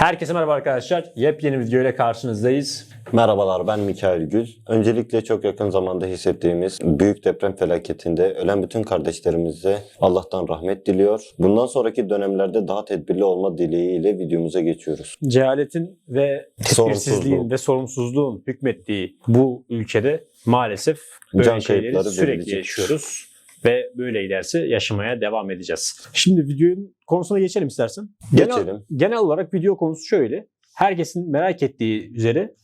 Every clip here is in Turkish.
Herkese merhaba arkadaşlar. Yepyeni video ile karşınızdayız. Merhabalar ben Mikail Gül. Öncelikle çok yakın zamanda hissettiğimiz büyük deprem felaketinde ölen bütün kardeşlerimize Allah'tan rahmet diliyor. Bundan sonraki dönemlerde daha tedbirli olma dileğiyle videomuza geçiyoruz. Cehaletin ve tedbirsizliğin ve sorumsuzluğun hükmettiği bu ülkede maalesef böyle Can şeyleri sürekli verilecek. yaşıyoruz. Ve böyle giderse yaşamaya devam edeceğiz. Şimdi videonun konusuna geçelim istersen. Geçelim. Genel, genel olarak video konusu şöyle. Herkesin merak ettiği üzere,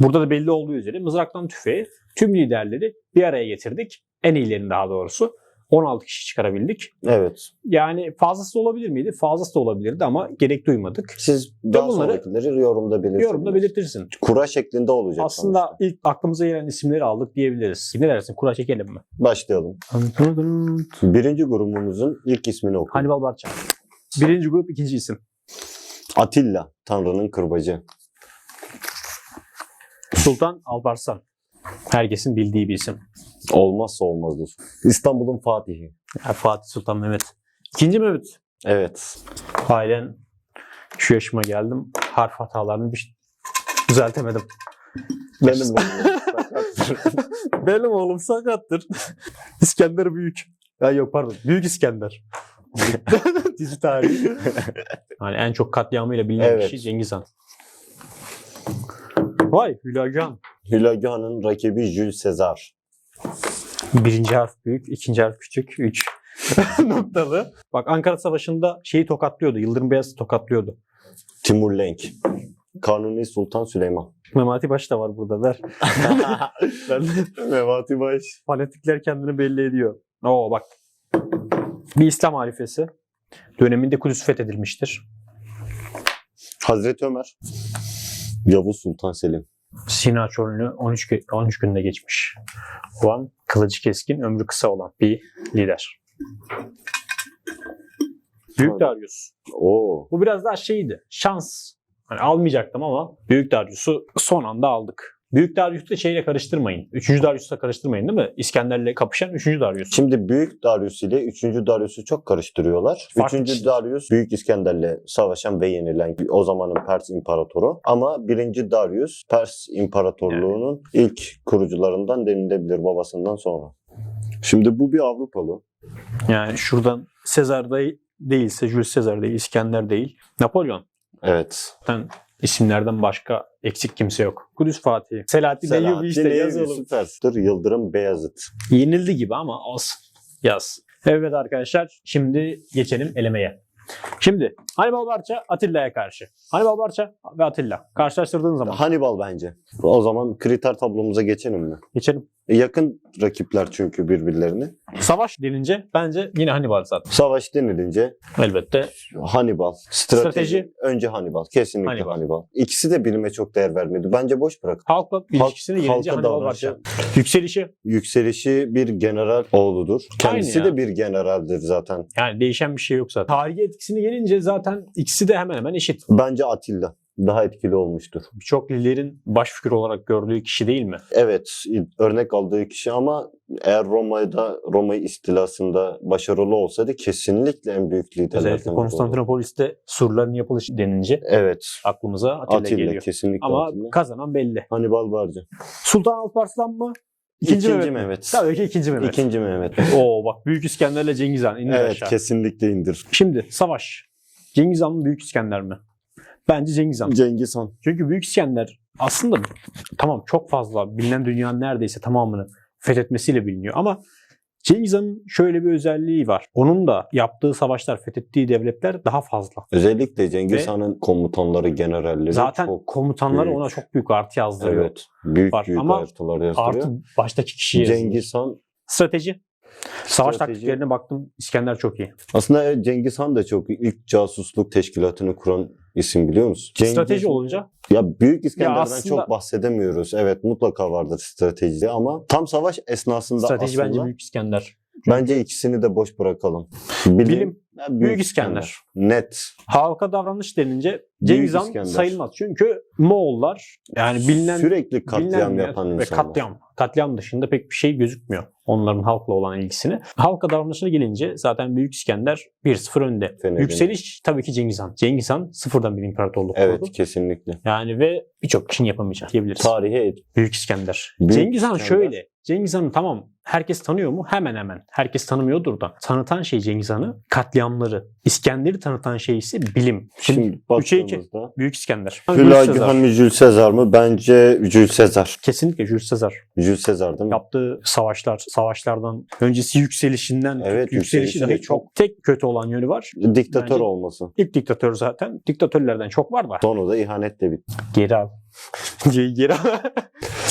burada da belli olduğu üzere mızraktan tüfeğe tüm liderleri bir araya getirdik. En iyilerini daha doğrusu. 16 kişi çıkarabildik. Evet. Yani fazlası olabilir miydi? Fazlası da olabilirdi ama gerek duymadık. Siz daha bunları sonrakileri yorumda belirtin. Yorumda belirtirsin. Kura şeklinde olacak Aslında sonuçta. ilk aklımıza gelen isimleri aldık diyebiliriz. Ne dersin? Kura çekelim mi? Başlayalım. Birinci grubumuzun ilk ismini oku. Hannibal Barca. Birinci grup, ikinci isim. Atilla, Tanrı'nın kırbacı. Sultan Alparslan. Herkesin bildiği bir isim. Olmazsa olmazdır. İstanbul'un Fatihi. Ya, Fatih Sultan Mehmet. İkinci Mehmet. Evet. Halen şu yaşıma geldim. Harf hatalarını bir düzeltemedim. Benim oğlum sakattır. Benim oğlum sakattır. İskender Büyük. Ya yok pardon. Büyük İskender. Dizi tarihi. Yani en çok katliamıyla bilinen Evet. kişi Cengiz Han. Vay Hülagü Han'ın rakibi Jules Sezar. Birinci harf büyük, ikinci harf küçük, üç. Noktalı. Bak Ankara Savaşı'nda şeyi tokatlıyordu. Yıldırım Beyazıt'ı tokatlıyordu. Timur Lenk. Kanuni Sultan Süleyman. Memati Baş da var burada der. Mevati Baş. Fanatikler kendini belli ediyor. Oo bak. Bir İslam halifesi. Döneminde Kudüs fethedilmiştir. Hazreti Ömer. Yavuz Sultan Selim. Sina Çölü'nü 13, gü- 13 günde geçmiş. olan kılıcı keskin, ömrü kısa olan bir lider. Büyük Darius. Oo. Bu biraz daha şeydi. Şans. Hani almayacaktım ama Büyük Darius'u son anda aldık. Büyük Darius'u da şeyle karıştırmayın. Üçüncü Darius'la karıştırmayın değil mi? İskender'le kapışan üçüncü Darius. Şimdi Büyük Darius ile 3. Darius'u çok karıştırıyorlar. Farklı 3. kişiler. Darius Büyük İskender'le savaşan ve yenilen o zamanın Pers İmparatoru. Ama 1. Darius Pers İmparatorluğu'nun ilk kurucularından denilebilir babasından sonra. Şimdi bu bir Avrupalı. Yani şuradan Sezar değil, değilse Jules Caesar değil, İskender değil. Napolyon. Evet. Zaten isimlerden başka eksik kimse yok. Kudüs Fatih. Selahattin Eyyubi işte Selahattin yazalım. Eyyubi süperstir. Yıldırım Beyazıt. Yenildi gibi ama olsun. Yaz. Evet arkadaşlar şimdi geçelim elemeye. Şimdi Hannibal Barca Atilla'ya karşı. Hannibal Barca ve Attila karşılaştırdığın zaman Hannibal bence. O zaman kriter tablomuza geçelim mi? geçelim. E, Yakın rakipler çünkü birbirlerini. Savaş denince bence yine Hannibal zaten. Savaş denilince Elbette. Hannibal. Strateji, Strateji. önce Hannibal. Kesinlikle Hannibal. Hannibal. İkisi de bilime çok değer vermedi. Bence boş bırak. Halkla ilişkisine gelince halka Hannibal davranışı-. Yükselişi Yükselişi bir general oğludur. Kendisi Aynı ya. de bir generaldir zaten. yani değişen bir şey yok zaten. Tarihi etkisini gelince zaten ikisi de hemen hemen eşit. Bence Atilla daha etkili olmuştur. Birçok liderin baş fikir olarak gördüğü kişi değil mi? Evet, örnek aldığı kişi ama eğer Roma'da Roma istilasında başarılı olsaydı kesinlikle en büyük liderlerden Özellikle olurdu. Konstantinopolis'te surların yapılışı denince Evet, aklımıza Atilla, Atilla, geliyor. kesinlikle Ama Atilla. kazanan belli. Hannibal Barca. Sultan Alparslan mı? İkinci, İkinci Mehmet. Mehmet. Tabii ki ikinci Mehmet. İkinci Mehmet. Oo bak Büyük İskender'le Cengiz Han indir evet, aşağı. kesinlikle indir. Şimdi savaş. Cengiz Han mı Büyük İskender mi? Bence Cengiz Han. Cengiz Han. Çünkü Büyük İskender aslında tamam çok fazla bilinen dünyanın neredeyse tamamını fethetmesiyle biliniyor ama Cengiz Han'ın şöyle bir özelliği var. Onun da yaptığı savaşlar, fethettiği devletler daha fazla. Özellikle Cengiz Ve- Han komutanları, generalleri Zaten çok komutanları büyük. ona çok büyük artı yazdırıyor. evet, büyük Var. büyük Ama artılar yazdırıyor. Artı baştaki kişiye yazılır. Cengiz Han Strateji. Savaş Strateji. taktiklerine baktım. İskender çok iyi. aslında Cengiz Han da çok ilk casusluk teşkilatını kuran isim biliyor musun? Cengiz- Strateji olunca Ya Büyük İskender'den aslında- çok bahsedemiyoruz. Evet mutlaka vardır strateji ama tam savaş esnasında strateji aslında bence Büyük İskender. bence ikisini de boş bırakalım. Bilim, Bilim, ya Büyük İskender. Net. Halka davranış denince Cengiz Han İskender. sayılmaz. Çünkü Moğollar yani bilinen Sürekli katliam bilinen yapan ve insanlar. katliam. Katliam dışında pek bir şey gözükmüyor onların halkla olan ilgisini. Halka davranışına gelince zaten Büyük İskender 1-0 önde. Fener'in- Yükseliş tabii ki Cengiz Han. Cengiz Han sıfırdan bir imparatorluk Evet kurdu. kesinlikle. Yani ve birçok kişinin yapamayacağı diyebiliriz. Tarihe et. Büyük İskender. Büyük Cengiz Han İskender. şöyle. Cengiz Han'ı tamam herkes tanıyor mu? Hemen hemen. Herkes tanımıyordur da. Tanıtan şey Cengiz Han'ı katliamları. İskender'i tanıtan şey ise bilim. Şimdi, Şimdi üçe iki. baktığımızda Büyük İskender. Hülagü Jules Caesar. Han mı Jules Caesar mı? Bence Jules Caesar. Kesinlikle Jules Caesar. Jules Caesar değil mi? Yaptığı savaşlar, savaşlardan öncesi yükselişinden Evet, yükselişi dahi de çok tek kötü olan yönü var. Diktatör Bence- olması. İlk diktatör zaten. Diktatörlerden çok var da. Sonu da ihanetle bitti. Geri al. Geri al.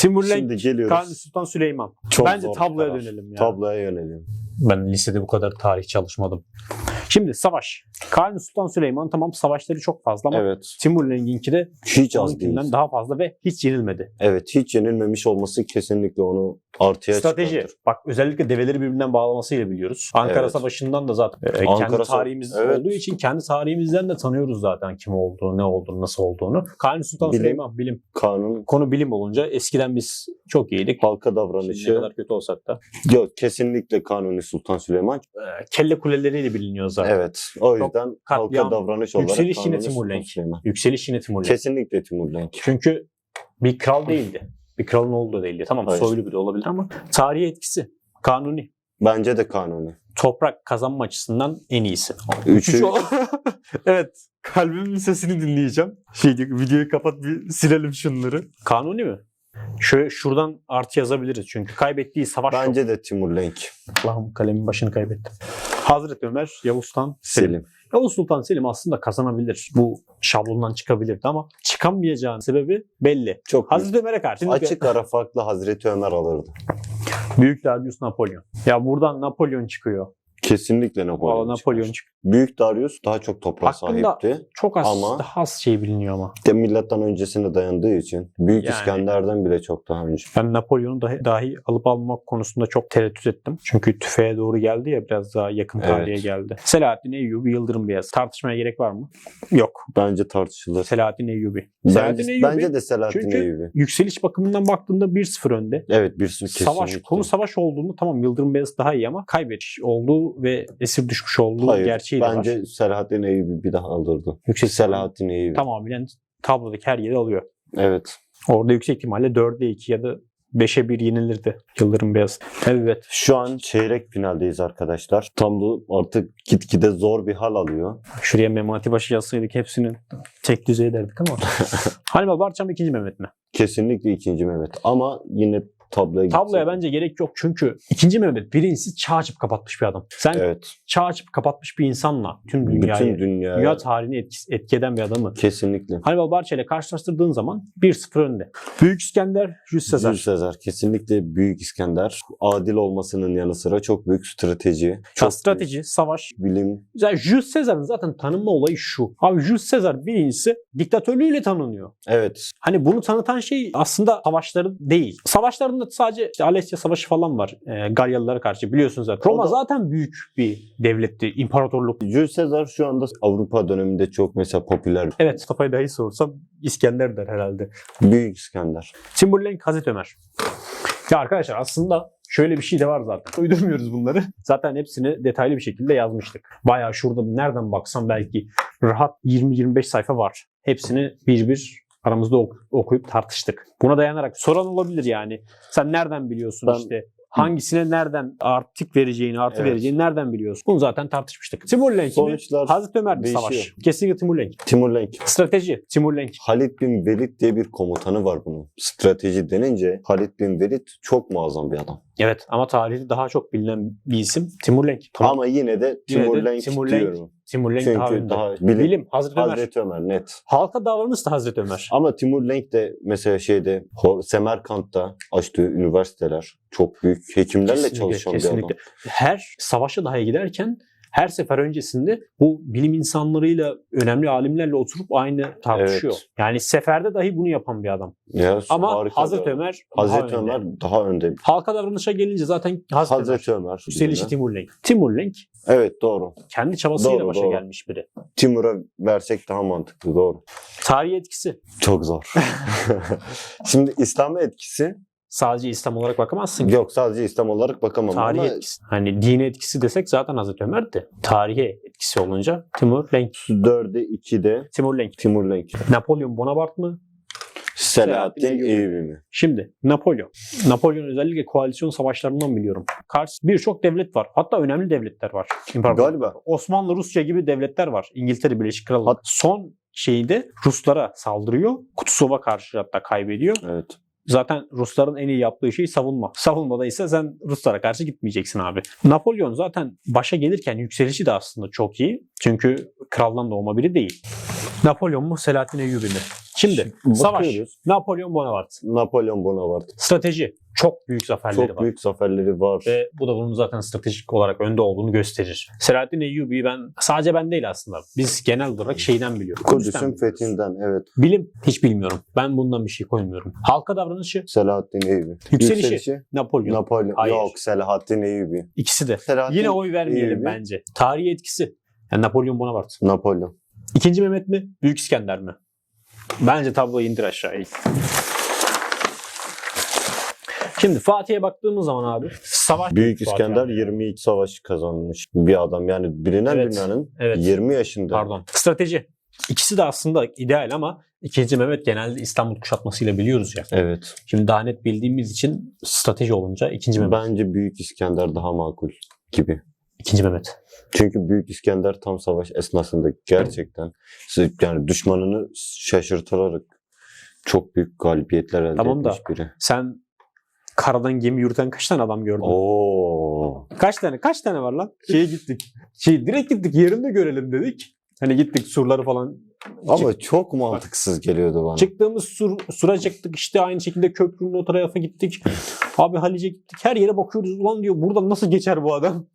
Timur Lenk, Şimdi geliyoruz. Kanuni Sultan Süleyman. Çok Bence zor bir tabloya karar. dönelim ya. Tabloya yönelim. Ben lisede bu kadar tarih çalışmadım. Şimdi savaş. Kanuni Sultan Süleyman tamam savaşları çok fazla ama Evet. Timur Lenk'inki de Hiç az değil. daha fazla ve hiç yenilmedi. Evet hiç yenilmemiş olması kesinlikle onu artıya Strateji. çıkartır. Bak özellikle develeri birbirinden bağlamasıyla biliyoruz. Ankara Evet. Savaşı'ndan da zaten e, kendi Ankara Sa- tarihimiz Evet. olduğu için kendi tarihimizden de tanıyoruz zaten kim olduğunu, ne olduğunu, nasıl olduğunu. Kanuni Sultan Bilim. Süleyman bilim. Kanun, Konu bilim olunca eskiden biz çok iyiydik. halka Şimdi ne davranışı. kadar kötü olsak da. Yok kesinlikle Kanuni Sultan Süleyman. E, kelle kuleleriyle biliniyor zaten. Evet. O Çok yüzden katliam, halka davranış olarak yükseliş yine Kanuni Timur Sultan Lenk. Süleyman. Yükseliş yine Timur Lenk. Kesinlikle Timur Lenk. Çünkü bir kral değildi. Bir kralın olduğu da değildi. Tamam Hayır. soylu biri olabilir ama tarihi etkisi. Kanuni. Bence de Kanuni. Toprak kazanma açısından en iyisi. Üçü, ol- evet. Kalbimin sesini dinleyeceğim. Şey videoyu kapat bir silelim şunları. Kanuni mi? Şöyle şuradan artı yazabiliriz çünkü kaybettiği savaş yok. bence de Timur Lenk. Allah'ım kalemin başını kaybettim. Hazreti Ömer, Yavuz Sultan Selim. Selim. Yavuz Sultan Selim aslında kazanabilir. Bu şablondan çıkabilirdi ama çıkamayacağının sebebi belli. Çok Hazreti Ömer'e karşı. açık ara farklı Hazreti Ömer alırdı. Büyük Darius Napolyon. Ya buradan Napolyon çıkıyor. Kesinlikle Napolyon. Napolyon. Büyük Darius daha çok toprağa Hakkında- sahipti. Çok az, Ama- daha az şey biliniyor ama. De milattan öncesine dayandığı için Büyük Yani- İskender'den bile çok daha önce. Ben Napolyon'u dahi, dahi alıp almak konusunda çok tereddüt ettim. Çünkü tüfeğe doğru geldi ya biraz daha yakın Evet. tarihe geldi. Selahaddin Eyyubi, Yıldırım Beyazıt. Tartışmaya gerek var mı? Yok. Bence tartışılır. Selahaddin Eyyubi. Selahaddin Bence, Eyyubi bence de Selahattin çünkü- Eyyubi. yükseliş bakımından baktığında 1-0 önde. Evet bir sürü kesinlikle. Savaş, konu savaş olduğunu tamam Yıldırım Beyazıt daha iyi ama kaybetmiş olduğu ve esir düşmüş olduğu Hayır, gerçeği de bence var. Selahattin Eyyubi bir daha alırdı. Yüksek Selahattin Eyyubi. tamamen tablodaki her yeri alıyor. Evet. Orada yüksek ihtimalle 4'e 2 ya da 5'e 1 yenilirdi Yıldırım Beyaz. Evet. Şu an çeyrek finaldeyiz arkadaşlar. Tam da artık gitgide zor bir hal alıyor. Şuraya Memati Başı yazsaydık hepsini tek düzey ederdik ama. Hannibal Barca mı ikinci Mehmet mi? Kesinlikle ikinci Mehmet. Ama yine tabloya gitsek. Tabloya bence gerek yok çünkü ikinci Mehmet birincisi çağ açıp kapatmış bir adam. Sen Evet. çağ açıp kapatmış bir insanla tüm dünyayı, Bütün dünya. dünya tarihini etki, etki eden bir adamı. Kesinlikle. Hannibal Barca ile karşılaştırdığın zaman 1-0 önde. Büyük İskender, Jules Caesar. Jules Caesar. Kesinlikle Büyük İskender. Adil olmasının yanı sıra çok büyük strateji. Ya Çok strateji, savaş. büyük bilim. Yani Jules Caesar'ın zaten tanınma olayı şu. Abi Jules Caesar birincisi diktatörlüğüyle tanınıyor. Evet. Hani bunu tanıtan şey aslında savaşları değil. Savaşlarında sadece işte Alesya Savaşı falan var e, Galyalılara karşı biliyorsunuz zaten. Roma da- zaten büyük bir devletti, imparatorluk. Jules Caesar şu anda Avrupa döneminde çok mesela popüler. Evet Mustafa'yı dahi sorsam İskender der herhalde. Büyük İskender. Timurlenk Hazreti Ömer. Ya arkadaşlar aslında şöyle bir şey de var zaten. Uydurmuyoruz bunları. Zaten hepsini detaylı bir şekilde yazmıştık. Bayağı şurada nereden baksan belki rahat 20-25 sayfa var. Hepsini bir bir aramızda ok- okuyup tartıştık. Buna dayanarak soran olabilir yani. Sen nereden biliyorsun Ben- işte hangisine nereden artık vereceğini, artı Evet. vereceğini nereden biliyorsun? Bunu zaten tartışmıştık. Timurlenk mi? Sonuçlar Hazreti Ömer mi savaş? Kesinlikle Timurlenk. Timur Lenk. Strateji Timurlenk. Halit bin Velid diye bir komutanı var bunun. Strateji denince Halit bin Velid çok muazzam bir adam. Evet ama tarihi daha çok bilinen bir isim Timurlenk. Tamam. Ama yine de Yine Timur de Lenk Timur Lenk diyorum. Çünkü daha önde. daha bilim, Bilim Hazreti Ömer. Hazreti Ömer net. Halka davranış da Hazreti Ömer. Ama Timur Lenk de mesela şeyde Semerkant'ta açtığı üniversiteler çok büyük hekimlerle Kesinlikle, çalışan bir kesinlikle. adam. Her savaşa dahi giderken her sefer öncesinde bu bilim insanlarıyla, önemli alimlerle oturup aynı tartışıyor. Evet. Yani seferde dahi bunu yapan bir adam. Ya, Ama Hazreti bir- Ömer daha Hazreti önde. Ömer daha önde. Halka davranışa gelince zaten Hazreti, Hazreti Ömer. Ömer. Yükselişi Timurlenk. Timurlenk Evet doğru. kendi çabasıyla Doğru, başa doğru. gelmiş biri. Timur'a versek daha mantıklı doğru. Tarihi etkisi. Çok zor. Şimdi İslam'a etkisi sadece İslam olarak bakamazsın ki. Yok sadece İslam olarak bakamam Tarihi ama etkisi. Hani dine etkisi desek zaten Hazreti Ömer'di. Tarihe etkisi olunca Timur Lenk. 4'e 2'de Timur Lenk. Timur Lenk. Napolyon Bonaparte mı? Selahattin Eyyubi mi? Şimdi Napolyon. Napolyon özellikle koalisyon savaşlarından biliyorum. Kars birçok devlet var. Hatta önemli devletler var. İmparatorluk. Galiba. Osmanlı, Rusya gibi devletler var. İngiltere Birleşik Krallığı. Son şeyde Ruslara saldırıyor. Kutusov'a karşı hatta kaybediyor. Evet. Zaten Rusların en iyi yaptığı şey savunma. Savunmada ise sen Ruslara karşı gitmeyeceksin abi. Napolyon zaten başa gelirken yükselişi de aslında çok iyi. Çünkü kraldan doğma biri değil. Napolyon mu Selahattin Eyyubi mi? Şimdi savaş. Bakıyoruz. Napolyon Bonaparte. Napolyon Bonaparte. Strateji. Çok büyük zaferleri Çok var. büyük zaferleri var. Ve bu da bunun zaten stratejik olarak önde olduğunu gösterir. Selahattin Eyyubi'yi ben sadece ben değil aslında. Biz genel olarak şeyden biliyoruz. Kudüs'ün biliyoruz. fethinden evet. Bilim hiç bilmiyorum. Ben bundan bir şey koymuyorum. Halka davranışı Selahattin Eyyubi. Yükselişi. Napolyon. Napolyon. Hayır. Yok Selahattin Eyyubi. İkisi de. Selahattin Yine oy vermeyelim Eyyubi. bence. Tarihi etkisi. Yani Napolyon Bonaparte. Napolyon. İkinci Mehmet mi? Büyük İskender mi? Bence tabloyu indir aşağıya. Şimdi Fatih'e baktığımız zaman abi savaş Büyük Fatih İskender abi. 22 savaş kazanmış bir adam. Yani bilinen Evet, bilmenin evet. 20 yaşında. Pardon. Strateji. İkisi de aslında ideal ama ikinci Mehmet genelde İstanbul kuşatmasıyla biliyoruz ya. Evet. Şimdi daha net bildiğimiz için strateji olunca ikinci Mehmet. Bence Büyük İskender daha makul gibi. İkinci Mehmet. Çünkü Büyük İskender tam savaş esnasında gerçekten yani düşmanını şaşırtarak çok büyük galibiyetler elde Tamam da- etmiş biri. Sen karadan gemi yürüten kaç tane adam gördün? Oo. Kaç tane? Kaç tane var lan? Şeye gittik. Şey direkt gittik yerinde görelim dedik. Hani gittik surları falan. Ama çok mantıksız geliyordu bana. Çıktığımız sur, sura çıktık işte aynı şekilde köprünün o tarafa gittik. Abi Halice gittik. Her yere bakıyoruz. Ulan diyor buradan nasıl geçer bu adam?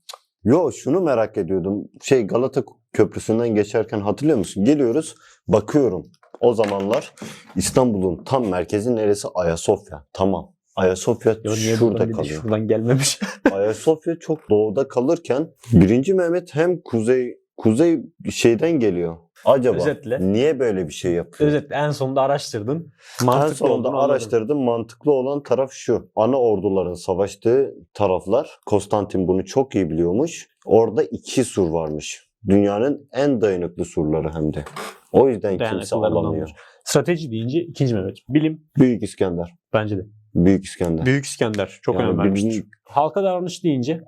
Yo şunu merak ediyordum. Şey Galata Köprüsü'nden geçerken hatırlıyor musun? Geliyoruz bakıyorum. O zamanlar İstanbul'un tam merkezi neresi? Ayasofya. Tamam. Ayasofya Ya niye şurada buradan, kalıyor. şuradan gelmemiş? Ayasofya çok doğuda kalırken birinci Mehmet hem kuzey kuzey şeyden geliyor. Acaba Özetle. niye böyle bir şey yapıyor? Özetle en sonunda araştırdın. en Mantıklı sonunda olduğunu anladın. araştırdım. Mantıklı olan taraf şu. Ana orduların savaştığı taraflar. Konstantin bunu çok iyi biliyormuş. Orada iki sur varmış. Dünyanın en dayanıklı surları hem de. O yüzden kimse alamıyor. Strateji deyince ikinci Mehmet. Bilim Büyük İskender. bence de. Büyük İskender. Büyük İskender çok Yani önem vermiştir. Halka davranış deyince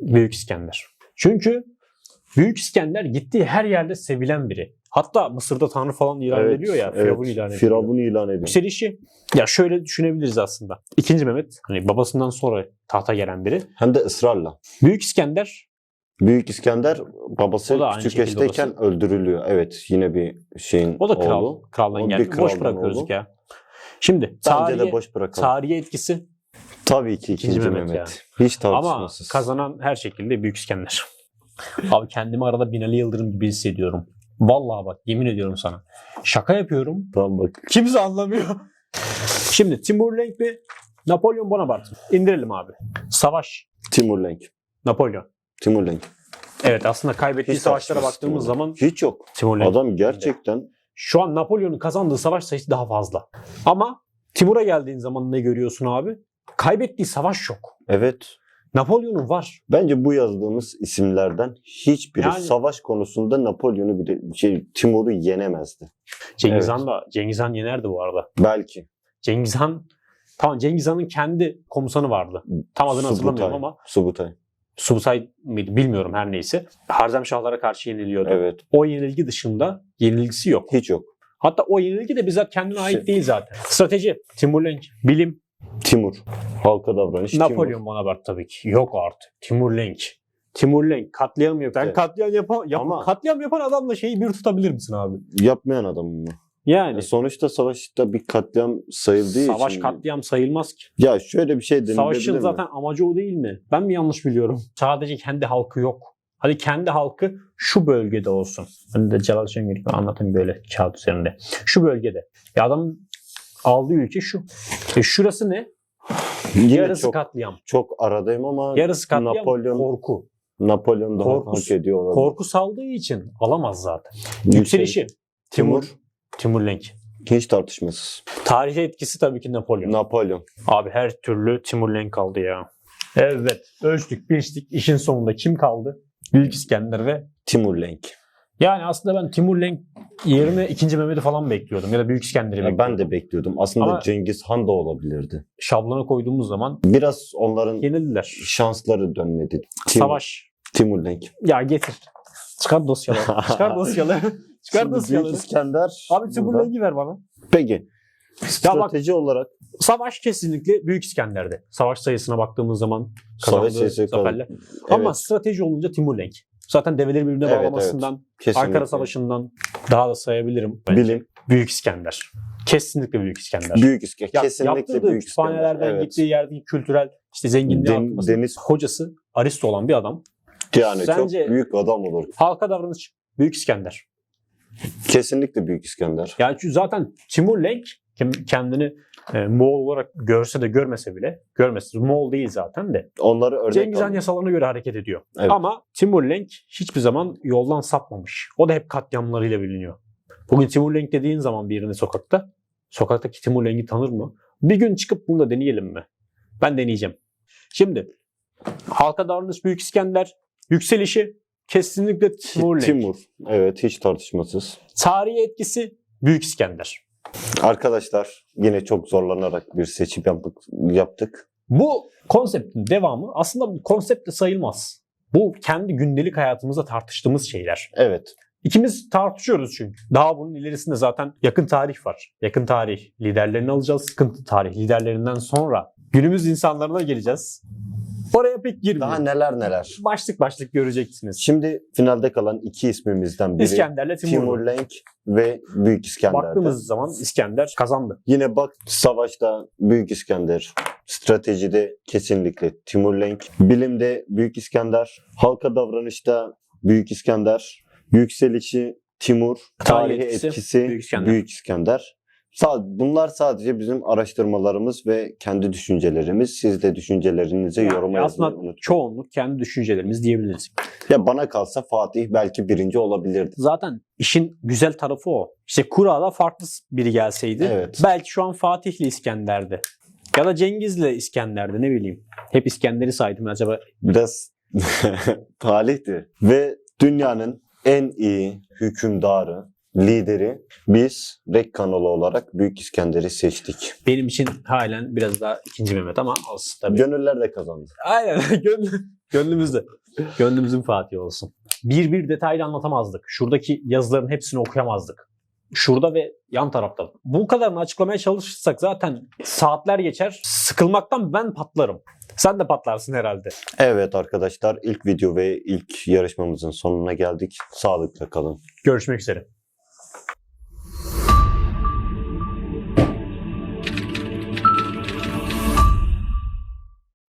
Büyük İskender. Çünkü Büyük İskender gittiği her yerde sevilen biri. Hatta Mısır'da tanrı falan ilan Evet, ediyor ya. evet. Firavun ilan ediyor. Firavun ilan ediyor. Yükselişi ya şöyle düşünebiliriz aslında. İkinci Mehmet hani babasından sonra tahta gelen biri. Hem de ısrarla. Büyük İskender Büyük İskender babası küçük yaştayken öldürülüyor. Evet yine bir şeyin o da kral. oğlu. Kraldan O geldi. Boş kraldan bırakıyoruz oğlu. ya. Şimdi tarihe, de boş bırakalım. tarihe etkisi Tabii ki İkinci ikinci, Mehmet Mehmet. Hiç ama tartışmasız. kazanan her şekilde Büyük İskender. Abi kendimi arada Binali Yıldırım gibi hissediyorum. Vallahi bak yemin ediyorum sana. Şaka yapıyorum. Tamam bak. Kimse anlamıyor. Şimdi Timur Lenk mi? Napolyon Bonaparte. mi? İndirelim abi. Savaş. Timur Lenk. Napolyon. Timur Lenk. Evet aslında kaybettiği Hiç savaşlara tartışmasız baktığımız Timur zaman. Hiç yok. Timur Lenk. Adam gerçekten Şu an Napolyon'un kazandığı savaş sayısı daha fazla. Ama Timur'a geldiğin zaman ne görüyorsun abi? Kaybettiği savaş yok. evet Napolyon'un var. bence bu yazdığımız isimlerden hiçbiri Yani- savaş konusunda Napolyon'u bile şey, Timur'u yenemezdi. Cengiz Evet. Han da Cengiz Han yenerdi bu arada. Belki. Cengiz Han tamam Cengiz Han'ın kendi komutanı vardı. Tam adını hatırlamıyorum ama Subutay. Subutay mıydı bilmiyorum her neyse. Harzemşahlara karşı yeniliyordu. Evet. O yenilgi dışında yenilgisi yok. Hiç yok. Hatta o yenilgi de bizzat kendine ait Şey- değil zaten. Strateji, Timur Lenk, bilim, Timur. Halka davranış. Napolyon Timur. Bonaparte tabii ki. Yok artık. Timur Lenk. Timur Lenk katliam yapan, Evet. katliam yapan, yap- Ama- katliam yapan adamla şeyi bir tutabilir misin abi? Yapmayan adam mı? Yani E, sonuçta savaşta bir katliam sayıldığı savaş için. katliam sayılmaz ki. Ya şöyle bir şey denilebilir Savaşın mi? zaten amacı o değil mi? Ben mi yanlış biliyorum? Sadece kendi halkı yok. Hadi kendi halkı şu bölgede olsun. Ben de Celal Şengör gibi anlatayım böyle kağıt üzerinde. Şu bölgede. Ya adam aldığı ülke şu. E şurası ne? Yine Yarısı çok, katliam. çok aradayım ama Yarısı katliam Napolyon- korku. Napolyon daha Korkus- hak ediyor olabilir. Korku saldığı için alamaz zaten. Yükseliş. Yükselişi. Timur. Timur. Lenk. Hiç tartışmasız. Tarihi etkisi tabii ki Napolyon. Napolyon. Abi her türlü Timur Lenk kaldı ya. Evet. Ölçtük, biçtik. İşin sonunda kim kaldı? Büyük İskender ve Timur Lenk. Yani aslında ben Timur Lenk yerine 2. Mehmet'i falan bekliyordum. Ya da Büyük İskender'i Ya bekliyordum. ben de bekliyordum. Aslında Ama- Cengiz Han da olabilirdi. Şablona koyduğumuz zaman Biraz onların yenildiler. şansları dönmedi. Tim- Savaş. Timur Lenk. Ya getir. Çıkar dosyaları. Çıkar dosyaları. Çıkar Şimdi dosyaları. Büyük İskender. Abi Timur. Lenk'i ver bana. Peki. Strateji olarak Savaş kesinlikle Büyük İskender'de. Savaş sayısına baktığımız zaman Savaş kazandığı sayısı zaferler. Ama evet, strateji olunca Timur Lenk. Zaten develeri birbirine Evet, bağlamasından, kesinlikle. Ankara Savaşı'ndan daha da sayabilirim. bence. bilim Büyük İskender. Kesinlikle Büyük İskender. büyük İskender. Ya- Kesinlikle büyük İskender. kütüphanelerden Evet. gittiği yerdeki kültürel işte zenginliği Den- deniz- Hocası Aristo olan bir adam. Yani Sence- çok büyük adam olur. Halka davranış Büyük İskender. Kesinlikle büyük İskender. Yani çünkü zaten Timur Lenk kendini e, Moğol olarak görse de görmese bile görmesi Moğol değil zaten de Onları örnek Cengiz Han yasalarına göre hareket ediyor. Evet. Ama Timur Lenk hiçbir zaman yoldan sapmamış. O da hep katliamlarıyla biliniyor. Bugün Timur Lenk dediğin zaman birini sokakta, sokaktaki Timur Lenk'i tanır mı? Bir gün çıkıp bunu da deneyelim mi? Ben deneyeceğim. Şimdi halka davranış Büyük İskender, yükselişi kesinlikle Timur Lenk. Timur. Evet hiç tartışmasız. Tarihi etkisi Büyük İskender. Arkadaşlar yine çok zorlanarak bir seçim yaptık. yaptık. Bu konseptin devamı aslında konsept de sayılmaz. Bu kendi gündelik hayatımızda tartıştığımız şeyler. Evet. İkimiz tartışıyoruz çünkü. Daha bunun ilerisinde zaten yakın tarih var. Yakın tarih liderlerini alacağız. Sıkıntı tarih liderlerinden sonra günümüz insanlarına geleceğiz. Pek girmiyor. Daha neler neler. Başlık başlık göreceksiniz. Şimdi finalde kalan iki ismimizden biri İskender'le Timur. Timur Lenk ve Büyük İskender'de. Baktığımız zaman İskender kazandı. Yine bak savaşta Büyük İskender, stratejide kesinlikle Timur Lenk, bilimde Büyük İskender, halka davranışta Büyük İskender, yükselişi Timur, Tarihi etkisi etkisi, Büyük Büyük İskender. Bunlar sadece bizim araştırmalarımız ve kendi düşüncelerimiz. Siz de düşüncelerinizi Yani yoruma yazmayı aslında unutmayın. çoğunluk kendi düşüncelerimiz diyebiliriz. Ya bana kalsa Fatih belki birinci olabilirdi. Zaten işin güzel tarafı o. İşte kurada farklı biri gelseydi Evet. belki şu an Fatih'le İskender'di. Ya da Cengiz'le İskender'di ne bileyim. Hep İskender'i saydım acaba. Biraz talihti. Ve dünyanın en iyi hükümdarı, lideri biz Rek kanalı olarak Büyük İskender'i seçtik. Benim için halen biraz daha ikinci Mehmet ama olsun tabii. Gönüller de kazandı. Aynen gönlü, gönlümüzde. Gönlümüzün Fatih olsun. Bir bir detaylı anlatamazdık. Şuradaki yazıların hepsini okuyamazdık. Şurada ve yan tarafta. Bu kadarını açıklamaya çalışırsak zaten saatler geçer. Sıkılmaktan ben patlarım. Sen de patlarsın herhalde. Evet arkadaşlar ilk video ve ilk yarışmamızın sonuna geldik. Sağlıkla kalın. Görüşmek üzere.